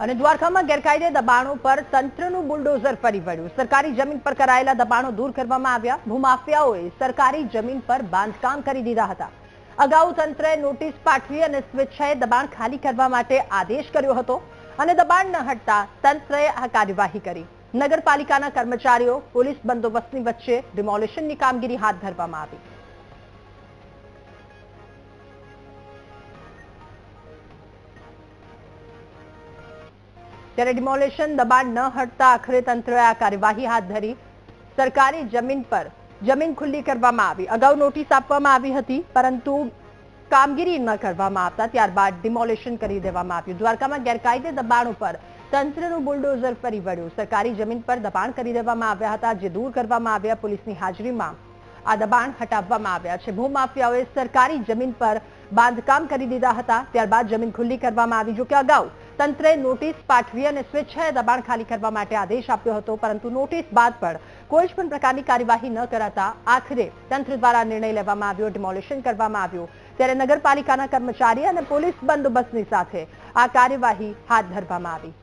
અને દ્વારકામાં ગેરકાયદે દબાણો પર તંત્રનું બુલડોઝર ફરી વળ્યું. સરકારી જમીન પર કરાયેલા દબાણો દૂર કરવામાં આવ્યા. ભૂમાફિયાઓએ સરકારી જમીન પર બાંધકામ કરી દીધા હતા. અગાઉ તંત્રએ નોટિસ પાઠવી અને સ્વેચ્છાએ દબાણ ખાલી કરવા માટે આદેશ કર્યો હતો અને દબાણ ન હટતા તંત્રએ આ કાર્યવાહી કરી. નગરપાલિકાના કર્મચારીઓ, પોલીસ બંદોબસ્તની વચ્ચે ડિમોલિશનની કામગીરી હાથ ધરવામાં આવી. ત્યારે ડિમોલેશન દબાણ ન હટતા આખરે તંત્રએ આ કાર્યવાહી હાથ ધરી. સરકારી જમીન પર જમીન ખુલ્લી કરવામાં આવી. અગાઉ નોટિસ આપવામાં આવી હતી, પરંતુ કામગીરી ન કરવામાં આવતા. ત્યારબાદ ડિમોલેશન કરી દેવામાં આવ્યું. દ્વારકામાં ગેરકાયદે દબાણ ઉપર તંત્રનું બુલડોઝર ફરી વળ્યું. સરકારી જમીન પર દબાણ કરી દેવામાં આવ્યા હતા, જે દૂર કરવામાં આવ્યા. પોલીસની હાજરીમાં આ દબાણ હટાવવામાં આવ્યા છે. ભૂમાફિયાઓએ સરકારી જમીન પર બાંધકામ કરી દીધા હતા. ત્યારબાદ જમીન ખુલ્લી કરવામાં આવી. જોકે અગાઉ તંત્રએ નોટિસ પાઠવી અને સ્વેચ્છાએ દબાણ ખાલી કરવા માટે આદેશ આપ્યો હતો, પરંતુ નોટિસ બાદ પણ કોઈ પણ પ્રકારની કાર્યવાહી ન કરાતા આખરે તંત્ર દ્વારા નિર્ણય લેવામાં આવ્યો, ડિમોલિશન કરવામાં આવ્યું. ત્યારે નગરપાલિકાના કર્મચારી અને પોલીસ બંદોબસ્તની સાથે આ કાર્યવાહી હાથ ધરવામાં આવી.